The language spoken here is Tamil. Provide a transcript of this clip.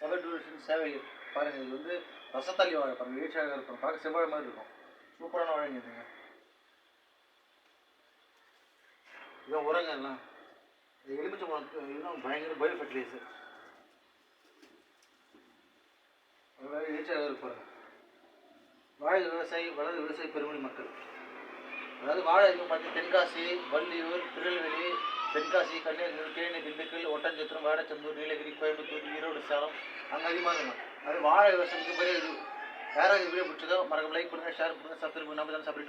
சபை சேவை பாருங்கள். இது வந்து ரசத்தாளி வாழை பாருங்கள் வீழ்ச்சியாக இருக்கும். பார்க்க செவ்வாழை மாதிரி இருக்கும். சூப்பரான வாழைங்க இதுங்க இதான் உரங்க எல்லாம். இது எலுமிச்சை இன்னும் பயங்கர பயோ ஃபெர்டிலைசர் அது வீழ்ச்சியாக இருப்பாருங்க வாழை விவசாயி வளர் விவசாய பெருமணி மக்கள். அதாவது வாழை இருக்கும் பார்த்தீங்கன்னா தென்காசி வள்ளியூர் திருநெல்வேலி தென்காசி கண்ணீர் தேனி திண்டுக்கல் ஒட்டஞ்சத்திரம் வாடச்சந்தூர் நீலகிரி கோயம்புத்தூர் ஈரோடு சேலம் அங்கே அதிகமாக இருக்கும் அது வாழை விவசாயத்துக்கு பெரிய இது. யாராவது வீடியோ பிடிச்சதோ மறக்காம லைக் பண்ணுங்கள் ஷேர் பண்ணுங்கள் சப்ஸ்கிரைப் பண்ணுங்கள் நம்ம தான் சப்ஸ்கிரைப்